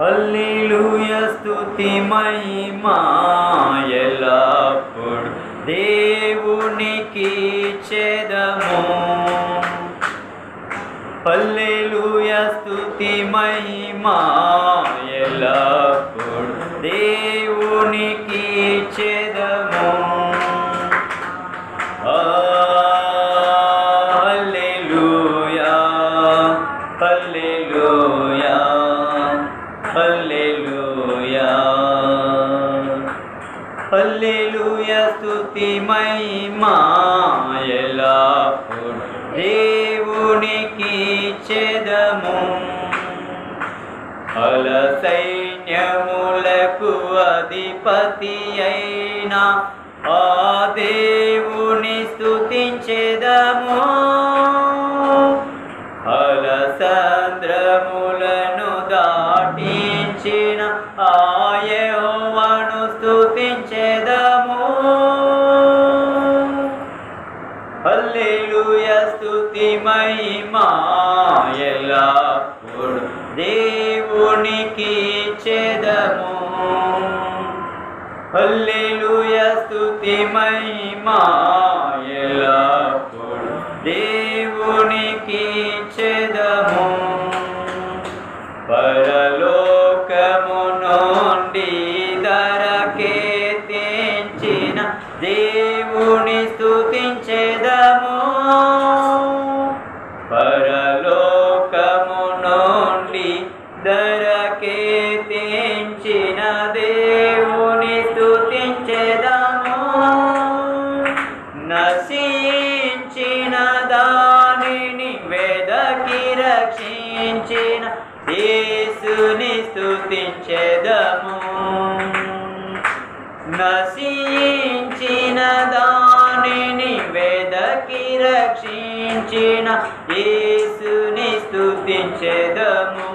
హల్లెలూయ స్తుతి మహిమాయలప్పుడు దేవునికి చెదము. హల్లెలూయ స్తుతి మహిమాయలప్పుడు దేవునికి హల్లెలూయా. హల్లెలూయా స్తుతి మహిమా ఎల్లప్పుడు దేవునికి చెదము. అల సైన్యములకు అధిపతి అయినా ఆ దేవుని స్తుతించెదము. అలసంద్రము ఆయవను స్తుతించెదము. హల్లెలూయ స్తుతి మహిమా ఎల్లప్పుడు దేవునికి చెదము హల్లెలూయ స్తుతి మహిమా ఎల్లప్పుడు దేవునికి చెదము ధరకే దేవుని స్థుతించేదము పరలోకము నుండి ధరకే తెంచిన దేవుని స్థుతించేదము నశించిన దానిని వెదకి రక్షించిన యేసుని స్థుతించేదము నశించిన దానిని వెదకి రక్షించిన యేసుని స్థుతించెదము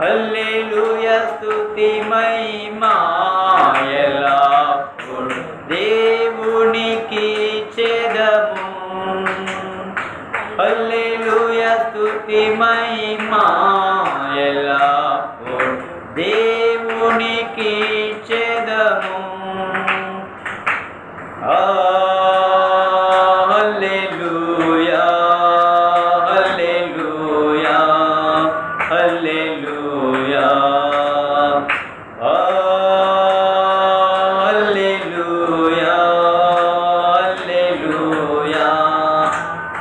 హల్లెలూయ స్థుతి మహిమా ఎల్లప్పుడు దేవునికి చెదము. హల్లెలూయ స్థుతి మహిమా